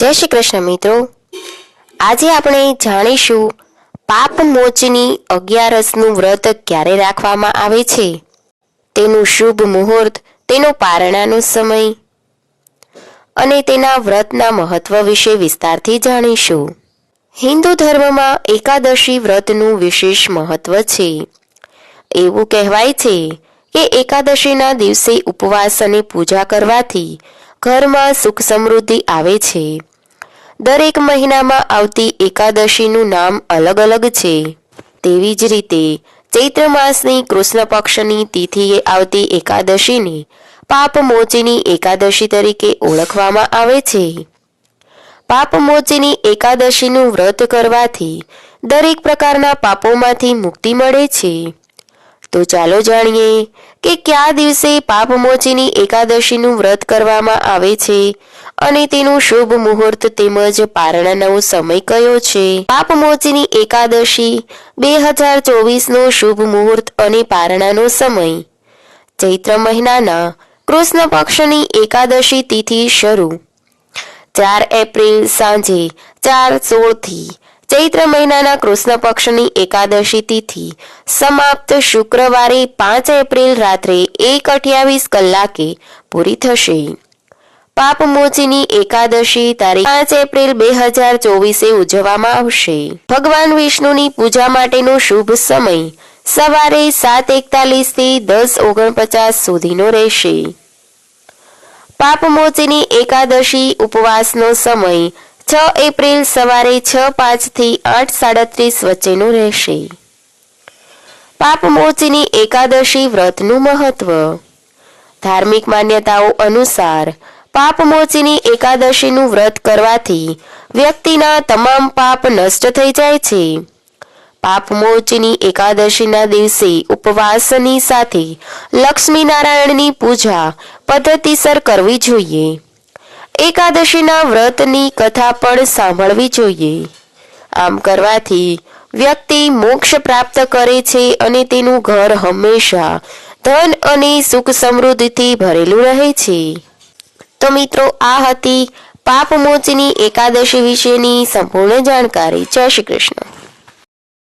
જય શ્રી કૃષ્ણ મિત્રો. આજે આપણે જાણીશું પાપ મોચની અગિયારસનું વ્રત ક્યારે રાખવામાં આવે છે? તેનું શુભ મુહૂર્ત, તેનો પારણાનો સમય અને તેના વ્રતના મહત્વ વિશે વિસ્તારથી જાણીશું. હિન્દુ ધર્મમાં એકાદશી વ્રતનું વિશેષ મહત્વ છે. એવું કહેવાય છે કે એકાદશીના દિવસે ઉપવાસ અને પૂજા કરવાથી ઘરમાં સુખ સમૃદ્ધિ આવે છે. દરેક મહિનામાં આવતી એકાદશીનું નામ અલગ અલગ છે. તેવી જ રીતે, ચૈત્ર માસની કૃષ્ણ પક્ષની તિથિએ આવતી એકાદશીને પાપમોચીની એકાદશી તરીકે ઓળખવામાં આવે છે. પાપમોચીની એકાદશીનું વ્રત કરવાથી દરેક પ્રકારના પાપોમાંથી મુક્તિ મળે છે. તો ચાલો જાણીએ કે કયા દિવસે પાપમોચીની એકાદશીનું વ્રત કરવામાં આવે છે અને તેનું શુભ મુહૂર્ત તેમજ પારણાનો સમય કયો છે? પાપમોચીની એકાદશી બે હજાર ચોવીસનો શુભ મુહૂર્ત અને પારણાનો સમય. ચૈત્ર મહિનાના કૃષ્ણ પક્ષની એકાદશી તિથિ શરૂ. ચાર એપ્રિલ સાંજે ચાર સોળથી ચૈત્ર મહિનાના કૃષ્ણ પક્ષની એકાદશી તિથિ સમાપ્ત શુક્રવારે પાંચ એપ્રિલ રાત્રે એક અઠ્યાવીસ કલાકે પૂરી થશે. પાપમોચીની એકાદશી તારીખ પાંચ એપ્રિલ બે હજાર ચોવીસે ઉજવવામાં આવશે. ભગવાન વિષ્ણુની પૂજા માટેનો શુભ સમય સવારે સાત એકતાલીસથી દસ ઓગણપચાસ સુધીનો રહેશે. પાપમોચીની એકાદશી ઉપવાસનો સમય છ એપ્રિલ સવારે છ પાંચથી આઠ સાડત્રીસ વચ્ચેનું રહેશે. પાપમોચીની એકાદશી વ્રતનું મહત્વ. ધાર્મિક માન્યતાઓ અનુસાર પાપમોચીની એકાદશીનું વ્રત કરવાથી વ્યક્તિના તમામ પાપ નષ્ટ થઈ જાય છે. પાપમોચની એકાદશીના દિવસે ઉપવાસની સાથે લક્ષ્મી નારાયણની પૂજા પદ્ધતિસર કરવી જોઈએ. એકાદશીના વ્રતની કથા પણ સાંભળવી જોઈએ. આમ કરવાથી વ્યક્તિ મોક્ષ પ્રાપ્ત કરે છે અને તેનું ઘર હંમેશા ધન અને સુખ સમૃદ્ધિથી ભરેલું રહે છે. તો મિત્રો, આ હતી પાપમોચની એકાદશી વિશેની સંપૂર્ણ જાણકારી. જય શ્રી કૃષ્ણ.